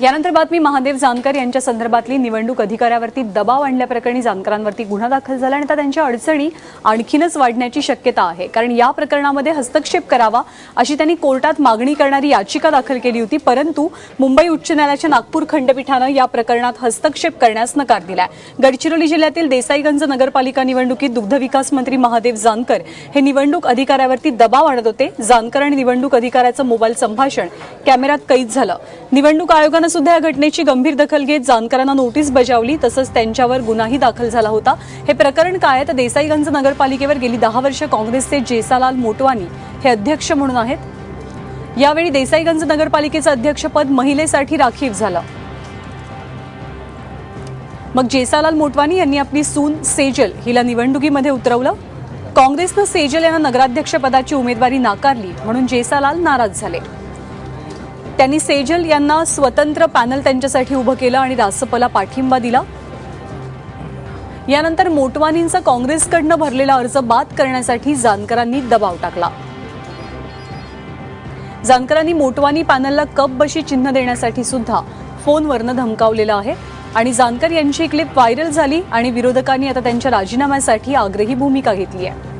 यानंतर बातमी महादेव जानकर यांच्या संदर्भातली निवडणूक अधिकाऱ्यावरती दबाव आणल्याप्रकरणी जानकरांवरती गुन्हा दाखल झाला आणि आता त्यांच्या अडचणी आणखीनच वाढण्याची शक्यता आहे. कारण या प्रकरणामध्ये हस्तक्षेप करावा अशी त्यांनी कोर्टात मागणी करणारी याचिका दाखल केली होती. परंतु मुंबई उच्च न्यायालयाच्या नागपूर खंडपीठानं या प्रकरणात हस्तक्षेप करण्यास नकार दिलाय. गडचिरोली जिल्ह्यातील देसाईगंज नगरपालिका निवडणुकीत दुग्धविकास मंत्री महादेव जानकर हे निवडणूक अधिकाऱ्यावरती दबाव आणत होते. जानकर आणि निवडणूक अधिकाऱ्याचं मोबाईल संभाषण कॅमेऱ्यात कैद झालं. निवडणूक आयोगानं सुद्धा या घटनेची गंभीर दखल घेत जानकरांना नोटीस बजावली तसंच त्यांच्यावर गुन्हाही दाखल झाला होता. हे प्रकरण काय तर देसाईगंज नगरपालिकेवर गेली दहा वर्ष काँग्रेसचे जेसालाल मोटवानी हे अध्यक्ष म्हणून आहेत. यावेळी देसाईगंज नगरपालिकेचं अध्यक्षपद महिलेसाठी राखीव झालं. मग जेसालाल मोटवानी यांनी आपली सून सेजल हिला निवडणुकीमध्ये उतरवलं. काँग्रेसनं सेजल यांना नगराध्यक्षपदाची उमेदवारी नाकारली म्हणून जेसालाल नाराज झाले. त्यांनी सेजल यांना स्वतंत्र पॅनल त्यांच्यासाठी उभं केलं आणि रासपला पाठिंबा दिला. यानंतर मोटवानींचा काँग्रेसकडनं भरलेला अर्ज बाद करण्यासाठी जानकरांनी दबाव टाकला. जानकरांनी मोटवानी पॅनलला कप बशी चिन्ह देण्यासाठी सुद्धा फोनवरनं धमकावलेलं आहे आणि जानकर यांची क्लिप व्हायरल झाली आणि विरोधकांनी आता त्यांच्या राजीनाम्यासाठी आग्रही भूमिका घेतली आहे.